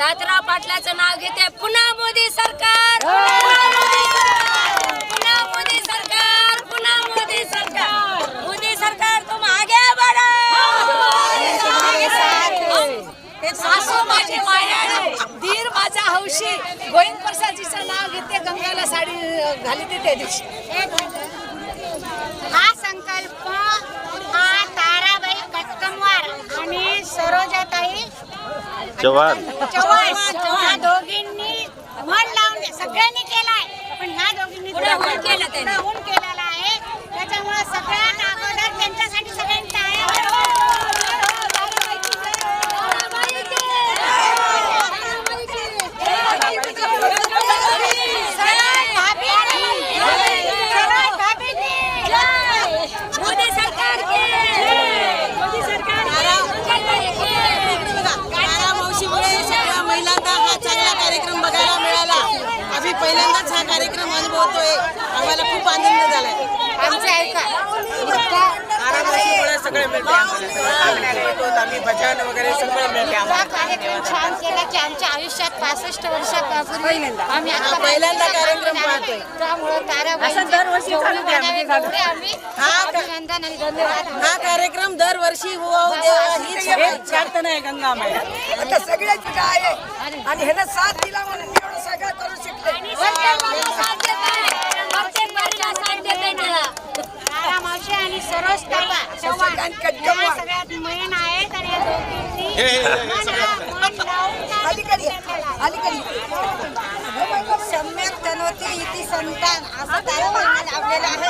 तात्याराव पाटलाचं नाव घेते पुन्हा मोदी सरकार. पुन्हा मोदी सरकार. पुन्हा मोदी सरकार. मोदी सरकार. तुम आगे बढ़ो. सासू माझी माया दीर माझा हौशी. गोविंद प्रसादजीचं नाव घेते गंगाला साडी अं, घालते त्या दिवशी. हा संकल्प हा ताराबाई कटकमवार आणि सरोजाताई चव्हाण चव्हाण ह्या दोघींनी मन लावून सगळ्यांनी केलाय. पण ह्या दोघींनी केलेला आहे? त्याच्यामुळे सगळ्यात अगोदर त्यांच्यासाठी सगळ्यांनी टाळ्या वाजवा. सराय भाभी सराय भाभी मोदी सरकार के मोदी सरकार मावशीमुळे सगळ्या महिलांना हा चांगला कार्यक्रम बघायला मिळाला आम्ही पहिल्यांदाच हा अनुभवतोय आम्हाला खूप आनंद झालाय. आमचं ऐका सगळे मिळते आम्हाला. आम्ही भजन वगैरे सगळं मिळते हा कार्यक्रम छान केला की आमच्या आयुष्यात पासष्ट वर्षापूर्वी आम्ही आता पहिल्यांदा कार्यक्रम पाहतोय. त्यामुळं ताराबाई जेवढे आम्ही. हा का- अभिनंदन आणि धन्यवाद. हा कार्यक्रम दरवर्षी होऊ देवा हीच प्रार्थना आहे गंगा माया आता सगळ्याची काय आहे. आणि ह्यानं साथ दिला म्हणून मी एवढं सगळं करू शकले प्रत्येक बारीला साथ देते मला तारा मावशी आणि सरोज ताई चव्हाण सगळ्यांनी कटकमवार. या सगळ्यात मेन या दोघींनी मन लावून सम्यक तनोती इति संतान असं ताराबाईंनी लावलेलं आहे